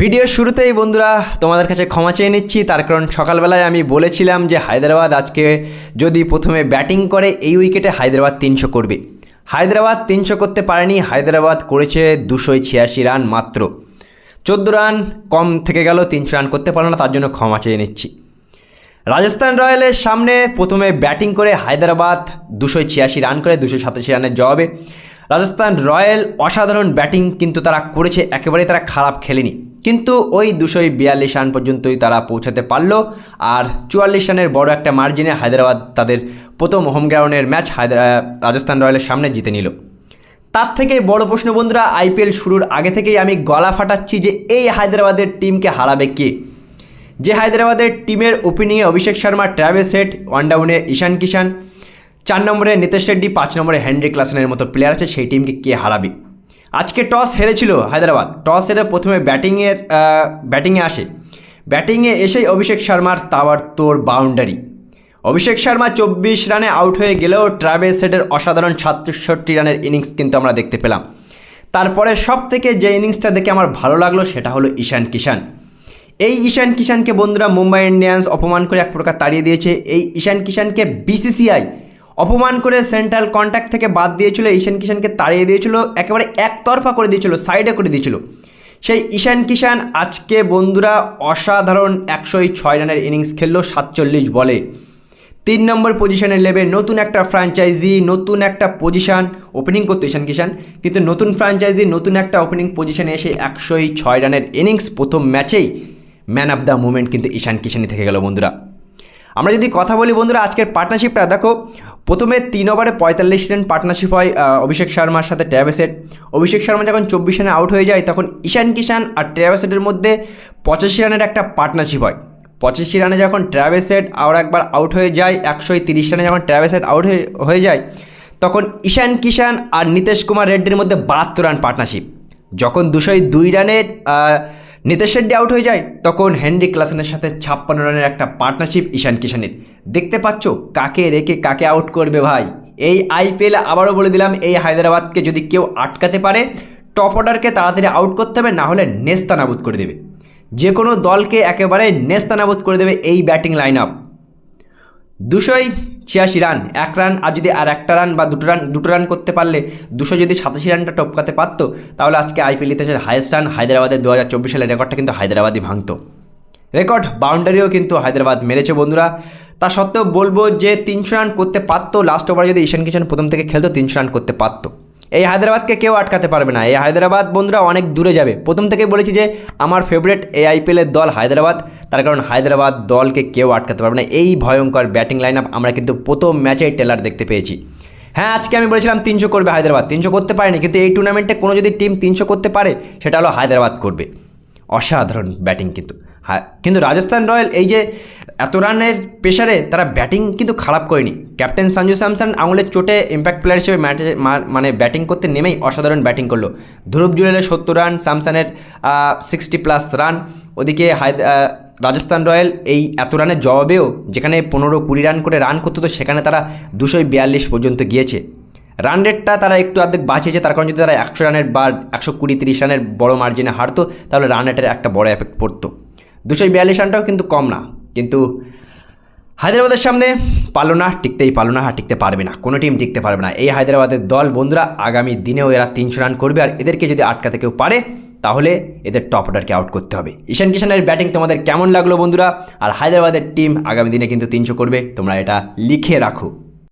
ভিডিওর শুরুতেই বন্ধুরা তোমাদের কাছে ক্ষমা চেয়ে নিচ্ছি, তার কারণ সকালবেলায় আমি বলেছিলাম যে হায়দ্রাবাদ আজকে যদি প্রথমে ব্যাটিং করে, এই উইকেটে হায়দ্রাবাদ তিনশো করবে। হায়দ্রাবাদ তিনশো করতে পারেনি, হায়দ্রাবাদ করেছে দুশো ছিয়াশি রান মাত্র। চোদ্দ রান কম থেকে গেল, তিনশো রান করতে পারল না, তার জন্য ক্ষমা চেয়ে নিচ্ছি। রাজস্থান রয়্যালের সামনে প্রথমে ব্যাটিং করে হায়দ্রাবাদ দুশো ছিয়াশি রান করে, দুশো সাতাশি রানের জবাবে। রাজস্থান রয়্যাল অসাধারণ ব্যাটিং কিন্তু তারা করেছে, একেবারেই তারা খারাপ খেলেনি। কিন্তু ওই দুশো বিয়াল্লিশ রান পর্যন্তই তারা পৌঁছাতে পারল, আর চুয়াল্লিশ রানের বড় একটা মার্জিনে হায়দ্রাবাদ তাদের প্রথম হোম গ্রাউন্ডের ম্যাচ হায়দ্রা, রাজস্থান রয়্যালের সামনে জিতে নিল। তার থেকে বড় প্রশ্ন বন্ধুরা, আইপিএল শুরুর আগে থেকেই আমি গলা ফাটাচ্ছি যে এই হায়দ্রাবাদের টিমকে হারাবে কে? যে হায়দ্রাবাদের টিমের ওপেনিংয়ে Abhishek Sharma, Travis Head one ডাউনে ঈশান কিষান চার নম্বরে নিতেশ রেড্ডি, পাঁচ নম্বরে হেনরি ক্লাসনের মতো প্লেয়ার আছে, সেই টিমকে কে হারাবে? আজকে টস হেরেছিল হায়দ্রাবাদ। টস হেরে প্রথমে ব্যাটিংয়ের ব্যাটিংয়ে আসে। ব্যাটিংয়ে এসেই অভিষেক শর্মার তাওয়ার তোর বাউন্ডারি অভিষেক শর্মা চব্বিশ রানে আউট হয়ে গেলেও ট্রাভেস সেটের অসাধারণ সাতষট্টি রানের ইনিংস কিন্তু আমরা দেখতে পেলাম। তারপরে সব থেকে যে ইনিংসটা দেখে আমার ভালো লাগল, সেটা হলো ঈশান কিষান এই ঈশান কিষানকে বন্ধুরা মুম্বাই ইন্ডিয়ান্স অপমান করে এক প্রকার তাড়িয়ে দিয়েছে। এই ঈশান কিষানকে বিসিসিআই অপমান করে সেন্ট্রাল কন্ট্যাক্ট থেকে বাদ দিয়েছিল, ঈশান কিষানকে তাড়িয়ে দিয়েছিল, একেবারে একতরফা করে দিয়েছিল, সাইডে করে দিয়েছিল। সেই ঈশান কিষান আজকে বন্ধুরা অসাধারণ একশোই ছয় রানের ইনিংস খেললো, সাতচল্লিশ বলে। তিন নম্বর পজিশনে নেবে নতুন একটা ফ্র্যাঞ্চাইজি, নতুন একটা পজিশন ওপেনিং করতো ঈশান কিষান, কিন্তু নতুন ফ্র্যাঞ্চাইজি, নতুন একটা ওপেনিং পজিশনে এসে একশোই ছয় রানের ইনিংস প্রথম ম্যাচেই ম্যান অফ দ্য মুমেন্ট কিন্তু ঈশান কিষানই থেকে গেল বন্ধুরা। আমরা যদি কথা বলি বন্ধুরা, আজকের পার্টনারশিপটা দেখো, প্রথমে তিন ওভারে পঁয়তাল্লিশ রান পার্টনারশিপ হয় অভিষেক শর্মার সাথে ট্র্যাভেসেট অভিষেক শর্মা যখন চব্বিশ রানে আউট হয়ে যায়, তখন ঈশান কিষান আর ট্র্যাভেসেটের মধ্যে পঁচাশি রানের একটা পার্টনারশিপ হয়। পঁচাশি রানে যখন ট্র্যাভেসেট আর একবার আউট হয়ে যায়, একশো তিরিশ রানে যখন ট্র্যাভেসেট আউট হয়ে যায়, তখন ঈশান কিষান আর নীতিশ কুমার রেড্ডির মধ্যে বাহাত্তর রান পার্টনারশিপ যখন দুশোই দুই রানের নিতেশ রেড্ডি আউট হয়ে যায়। তখন হেনরি ক্লাসনের সাথে ছাপ্পান্ন রানের একটা পার্টনারশিপ ঈশান কিষানের দেখতে পাচ্ছ কাকে রেখে কাকে আউট করবে ভাই। এই আইপিএল আবারও বলে দিলাম, এই হায়দ্রাবাদকে যদি কেউ আটকাতে পারে টপ অর্ডারকে তাড়াতাড়ি আউট করতে হবে, না হলে নেস্তানাবুদ করে দেবে। যে কোনো দলকে একেবারে নেস্তানাবুদ করে দেবে এই ব্যাটিং লাইন আপ দুশোই ছিয়াশি রান, এক রান আর যদি আর একটা রান বা দুটো রান দুটো রান করতে পারলে দুশো যদি সাতাশি রানটা টপকাতে পারতো, তাহলে আজকে আইপিএল ইতিহাসের হায়েস্ট রান হায়দ্রাবাদের দু হাজার চব্বিশ সালের রেকর্ডটা কিন্তু হায়দ্রাবাদই ভাঙতো। রেকর্ড বাউন্ডারিও কিন্তু হায়দ্রাবাদ মেরেছে বন্ধুরা। তা সত্ত্বেও বলব যে তিনশো রান করতে পারতো, লাস্ট ওভার যদি ঈশান কিশান প্রথম থেকে খেলতো, তিনশো রান করতে পারতো। এই হায়দ্রাবাদকে কেউ আটকাতে পারবে না। এই হায়দ্রাবাদ বন্ধুরা অনেক দূরে যাবে। প্রথম থেকে বলেছি যে, আমার ফেভারিট এই আইপিএলের দল হায়দ্রাবাদ। তার কারণ হায়দ্রাবাদ দলকে কেউ আটকাতে পারবে না। এই ভয়ঙ্কর ব্যাটিং লাইন আপ আমরা কিন্তু প্রথম ম্যাচেই টেলার দেখতে পেয়েছি। হ্যাঁ আজকে আমি বলেছিলাম তিনশো করবে হায়দ্রাবাদ। তিনশো করতে পারেনি, কিন্তু এই টুর্নামেন্টে কোনো যদি টিম তিনশো করতে পারে, সেটা হলো হায়দ্রাবাদ করবে। অসাধারণ ব্যাটিং কিন্তু। কিন্তু রাজস্থান রয়্যাল এই যে এত রানের প্রেশারে তারা ব্যাটিং কিন্তু খারাপ করেনি। ক্যাপ্টেন সঞ্জু স্যামসন আঙুলের চোটে ইম্প্যাক্ট প্লেয়ার হিসেবে ম্যাটে মানে ব্যাটিং করতে নেমেই অসাধারণ ব্যাটিং করল। ধ্রুব জুয়েলের সত্তর রান স্যামসনের সিক্সটি প্লাস রান ওদিকে রাজস্থান রয়্যাল এই এত রানের জবাবেও যেখানে পনেরো কুড়ি রান করে রান করতো, তো সেখানে তারা দুশোই বিয়াল্লিশ পর্যন্ত গিয়েছে। রান রেটটা তারা একটু অর্ধেক বাঁচিয়েছে, তার কারণ যদি তারা একশো রানের বা একশো কুড়ি তিরিশ রানের বড় মার্জিনে হারতো, তাহলে রান রেটের একটা বড় এফেক্ট পড়তো। দুশো বিয়াল্লিশ রানটাও কিন্তু কম না। কিন্তু হায়দ্রাবাদের সামনে পারল না, টিকতেই পারল না আর টিকতে পারবে না, কোনো টিম টিকতে পারবে না। এই হায়দ্রাবাদের দল বন্ধুরা আগামী দিনেও এরা তিনশো রান করবে আর এদেরকে যদি আটকাতে কেউ পারে, তাহলে এদের টপ অর্ডারকে আউট করতে হবে। ঈশান কিষানের ব্যাটিং তোমাদের কেমন লাগল বন্ধুরা? আর হায়দ্রাবাদের টিম আগামী দিনে কিন্তু তিনশো করবে, তোমরা এটা লিখে রাখো।